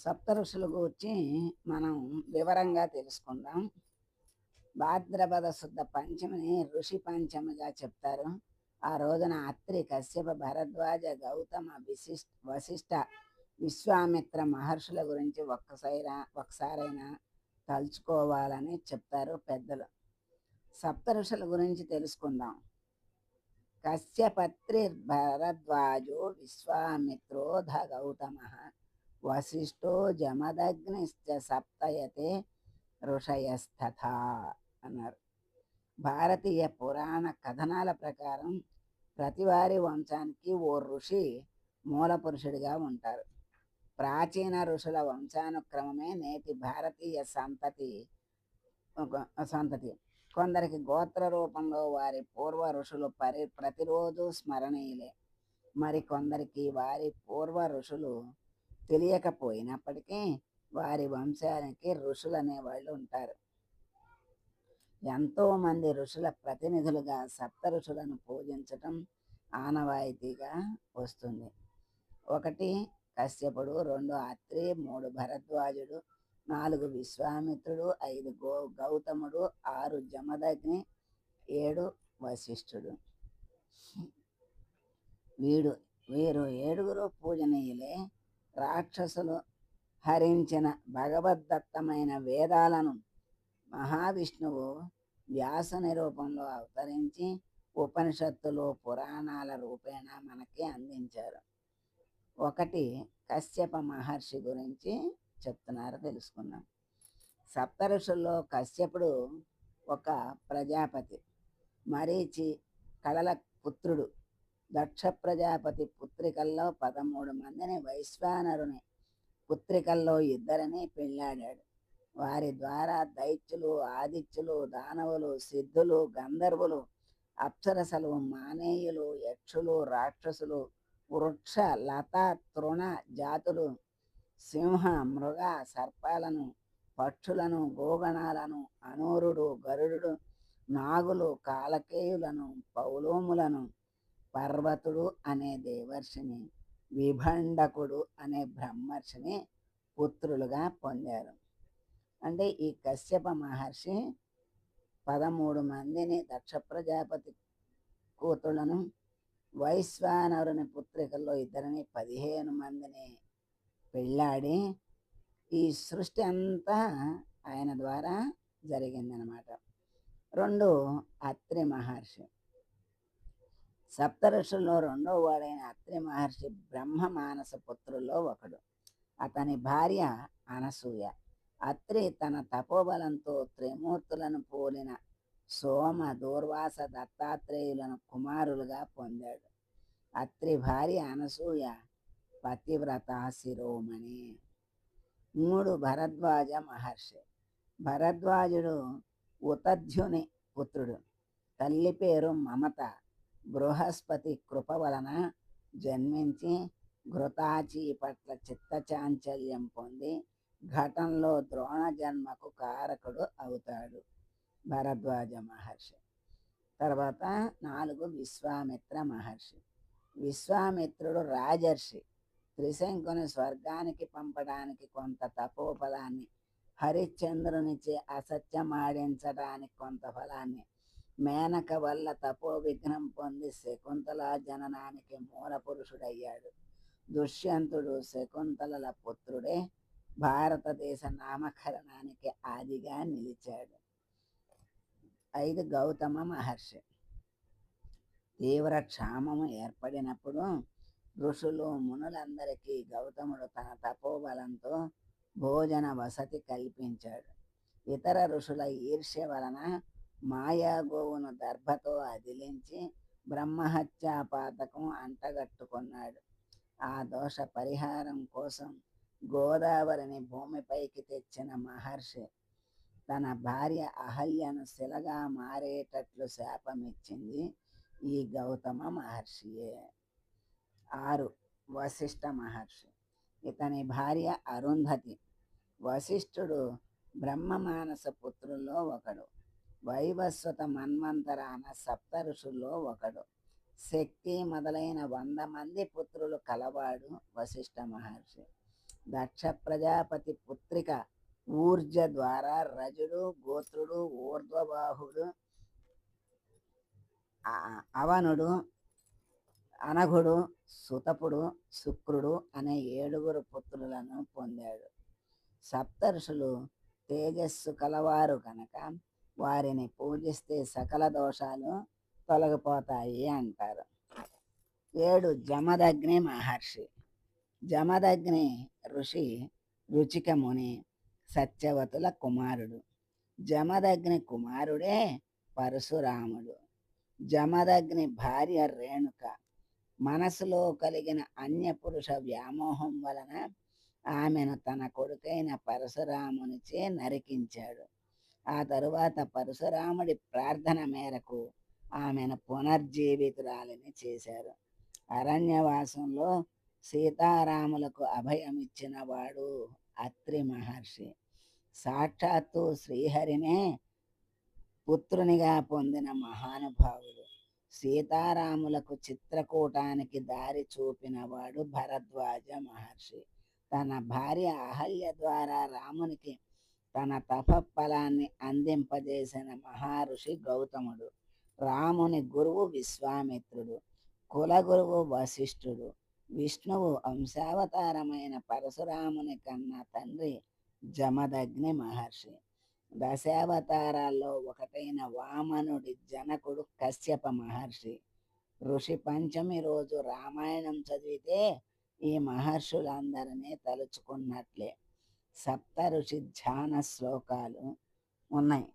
సప్త ఋషుల గురించి మనం వివరంగా తెలుసుకుందాం. భాద్రపద శుద్ధ పంచమిని ఋషి పంచమిగా చెప్తారు. ఆ రోజున అత్రి కశ్యప భరద్వాజ గౌతమ విశిష్ట వశిష్ట విశ్వామిత్ర మహర్షుల గురించి ఒక్కసారి ఒకసారైనా తలుచుకోవాలని చెప్తారు పెద్దలు. సప్త ఋషుల గురించి తెలుసుకుందాం. కశ్యపత్రి భరద్వాజో విశ్వామిత్రోధ గౌతమ వశిష్ఠో జమదగ్నిశ్చ సప్తయతే ఋషయస్తథ అన్నారు భారతీయ పురాణ కథనాల ప్రకారం ప్రతివారి వంశానికి ఓ ఋషి మూల పురుషుడిగా ఉంటారు। ప్రాచీన ఋషుల వంశానుక్రమమే నేటి భారతీయ సంతతి ఒక సంతతి. కొందరికి గోత్ర రూపంలో వారి పూర్వ ఋషులు పరి ప్రతిరోజు స్మరణీయులే. మరి కొందరికి వారి పూర్వ ఋషులు తెలియకపోయినప్పటికీ వారి వంశానికి ఋషులు అనేవాళ్ళు ఉంటారు. ఎంతోమంది ఋషుల ప్రతినిధులుగా సప్త ఋషులను పూజించటం ఆనవాయితీగా వస్తుంది. ఒకటి కశ్యపుడు రెండు అత్రి మూడు భరద్వాజుడు నాలుగు విశ్వామిత్రుడు ఐదు గో గౌతముడు ఆరు జమదగ్ని ఏడు వశిష్ఠుడు. వీడు వీరు ఏడుగురు పూజనీయులే. రాక్షసులు హరించిన భగవద్దత్తమైన వేదాలను మహావిష్ణువు వ్యాసని రూపంలో అవతరించి ఉపనిషత్తులు పురాణాల రూపేణ మనకి అందించారు. ఒకటి కశ్యప మహర్షి గురించి చెప్తున్నారు తెలుసుకున్నాం సప్తఋషుల్లో కశ్యపుడు ఒక ప్రజాపతి. మరీచి కళల పుత్రుడు. దక్ష ప్రజాపతి పుత్రికల్లో పదమూడు మందిని వైశ్వానరుని పుత్రికల్లో ఇద్దరిని పెళ్ళాడాడు. వారి ద్వారా దైత్యులు ఆదిత్యులు దానవులు సిద్ధులు గంధర్వులు అప్సరసలు మానేయులు యక్షులు రాక్షసులు వృక్ష లత తృణ జాతులు సింహ మృగ సర్పాలను పక్షులను గోగణాలను అనూరుడు గరుడు నాగులు కాలకేయులను పౌలోములను పర్వతుడు అనే దేవర్షిని విభండకుడు అనే బ్రహ్మర్షిని పుత్రులుగా పొందారు. అంటే ఈ కశ్యప మహర్షి పదమూడు మందిని దక్ష ప్రజాపతి కూతుళ్ళను వైశ్వానరుని పుత్రికల్లో ఇద్దరిని పదిహేను మందిని పెళ్ళాడి ఈ సృష్టి అంతా ఆయన ద్వారా జరిగిందనమాట. రెండు అత్రి మహర్షి. సప్త ఋషుల్లో రెండో వాడైన అత్రి మహర్షి బ్రహ్మ మానస పుత్రుల్లో ఒకడు. అతని భార్య అనసూయ. అత్రి తన తపోబలంతో త్రిమూర్తులను పోలిన సోమ దూర్వాస దత్తాత్రేయులను కుమారులుగా పొందాడు. అత్రి భార్య అనసూయ పతివ్రత శిరోమణి. మూడు భరద్వాజ మహర్షి. భరద్వాజుడు ఉతధ్యుని పుత్రుడు. తల్లి పేరు మమత. బృహస్పతి కృప వలన జన్మించి ఘృతాచి పట్ల చిత్తచాంచల్యం పొంది ఘటంలో ద్రోణ జన్మకు కారకుడు అవుతాడు. భరద్వాజ మహర్షి. తర్వాత నాలుగు విశ్వామిత్ర మహర్షి. విశ్వామిత్రుడు రాజర్షి. త్రిశంకుని స్వర్గానికి పంపడానికి కొంత తపోఫలాన్ని హరిశ్చంద్రునిచే అసత్యమాడించడానికి కొంత ఫలాన్ని మేనక వల్ల తపో విఘ్నం పొంది శకుంతల జననానికి మూల పురుషుడయ్యాడు దుష్యంతుడు శకుంతలల పుత్రుడే భారతదేశ నామకరణానికి ఆదిగా నిలిచాడు. ఐదు గౌతమ మహర్షి. తీవ్ర క్షామము ఏర్పడినప్పుడు ఋషులు మునులందరికీ గౌతముడు తన తపోబలంతో భోజన వసతి కల్పించాడు. ఇతర ఋషుల ఈర్ష్య వలన మాయాగోవును దర్భతో అదిలించి బ్రహ్మహత్యా పాతకం అంటగట్టుకున్నాడు. ఆ దోష పరిహారం కోసం గోదావరిని భూమిపైకి తెచ్చిన మహర్షి తన భార్య అహల్యను శిలగా మారేటట్లు శాపమిచ్చింది ఈ గౌతమ మహర్షియే. ఆరు వశిష్ఠ మహర్షి. ఇతని భార్య అరుంధతి. వశిష్ఠుడు బ్రహ్మమానస పుత్రుల్లో ఒకడు. వైవస్వత మన్వంతరాన సప్త ఋషుల్లో ఒకడు. శక్తి మొదలైన వంద మంది పుత్రులు కలవాడు వశిష్ఠ మహర్షి. దక్ష ప్రజాపతి పుత్రిక ఊర్జ ద్వారా రజుడు గోత్రుడు ఊర్ధ్వబాహుడు అవనుడు అనఘుడు సుతపుడు శుక్రుడు అనే ఏడుగురు పుత్రులను పొందాడు. సప్తర్షులు తేజస్సు కలవారు కనుక వారిని పూజిస్తే సకల దోషాలు తొలగిపోతాయి అంటారు. ఏడు జమదగ్ని మహర్షి. జమదగ్ని ఋషి రుచిక ముని సత్యవతుల కుమారుడు. జమదగ్ని కుమారుడే పరశురాముడు. జమదగ్ని భార్య రేణుక. మనసులో కలిగిన అన్యపురుష వ్యామోహం వలన ఆమెను తన కొడుకైన పరశురామునిచే నరికించాడు. ఆ తరువాత పరశురాముడి ప్రార్థన మేరకు ఆమెను పునర్జీవితురాలిని చేశారు. అరణ్యవాసంలో సీతారాములకు అభయం వాడు అత్రి మహర్షి. సాక్షాత్తు శ్రీహరినే పుత్రునిగా పొందిన మహానుభావుడు. సీతారాములకు చిత్రకూటానికి దారి చూపినవాడు భరద్వాజ మహర్షి. తన భార్య అహల్య ద్వారా రామునికి తన తపఫలాన్ని అందింపజేసిన మహర్షి గౌతముడు రాముని గురువు విశ్వామిత్రుడు కులగురువు వశిష్ఠుడు విష్ణువు వంశావతారమైన పరశురాముని కన్న తండ్రి జమదగ్ని మహర్షి. దశావతారాల్లో ఒకటైన వామనుడి జనకుడు కశ్యప మహర్షి. ఋషి పంచమి రోజు రామాయణం చదివితే ఈ మహర్షులందరినీ తలుచుకున్నట్లే. సప్త ఋషి ధ్యాన శ్లోకాలు ఉన్నాయి.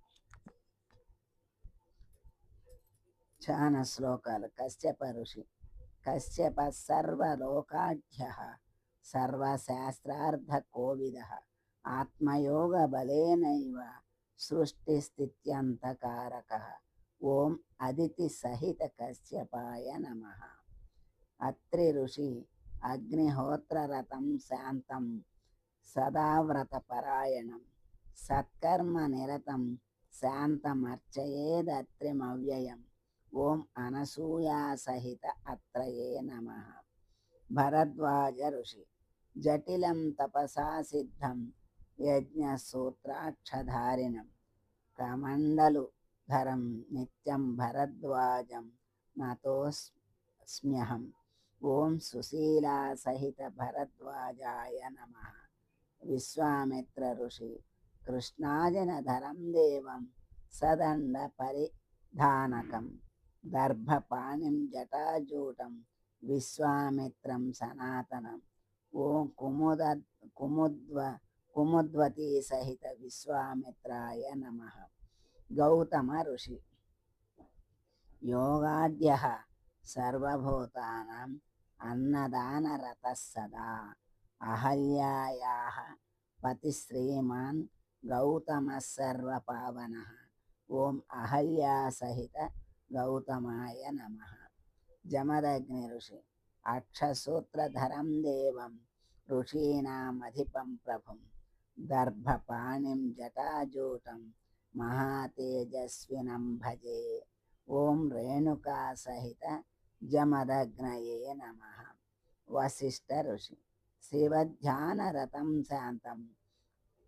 ధ్యాన శ్లోకాలు కశ్యప ఋషి. కశ్యప సర్వలోకాఢ్య సర్వశాస్త్రార్థ కోవిద ఆత్మయోగ బలేనైవ సృష్టిస్థిత్యంతకారక. ఓం అదితి సహిత కశ్యపాయ నమ. అత్రి ఋషి అగ్నిహోత్రరథం శాంతం. సదావ్రత పరాయణం సత్కర్మ నిరతం శాంతమర్చయేదత్రిమవ్యయం. ఓం అనసూయాసహిత అత్రయే నమ. భరద్వాజ ఋషి. జటిలం తపసా సిద్ధం. యజ్ఞసూత్రాక్షధారిణం. కమండలు ధరం నిత్యం భరద్వాజం. నతోస్మ్యహం. ఓం సుశీలా సహిత భరద్వాజాయ నమః. విశ్వామిత్ర ఋషి కృష్ణాజనధరం దేవం సదండ పరిధానకం దర్భపాణిం జటాజూటం విశ్వామిత్రం సనాతనం. ఓం కుముద కుముద్వ కుముద్వతీ సహిత విశ్వామిత్రాయ నమ. గౌతమ ఋషి యోగాద్య సర్వభూతానాం అన్నదానరత సదా అహల్యాయా పతి శ్రీమాన్ గౌతమ సర్వపావన ఓం అహల్యా సహిత గౌతమాయ నమ. జమదగ్ని ఋషి అక్షసూత్రధరం దేవం ఋషీణమధిపం ప్రభుం దర్భపాణిం జటాజూటం మహాతేజస్వినం భజే. ఓం రేణుకా సహిత జమదగ్నయే నమ. వశిష్ఠ ఋషి శివధ్యానరతం శాంతం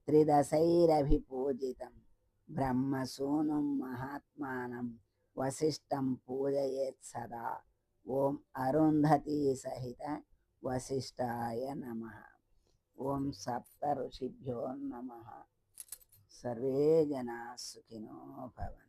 త్రిదశైరభిపూజితం బ్రహ్మసూనుం మహాత్మానం వశిష్టం పూజయేత్ సదా ఓం అరుంధతి సహిత వశిష్టాయ నమ. ఓం సప్త ఋషిభ్యో నమ. సర్వే జనా సుఖినో భవన్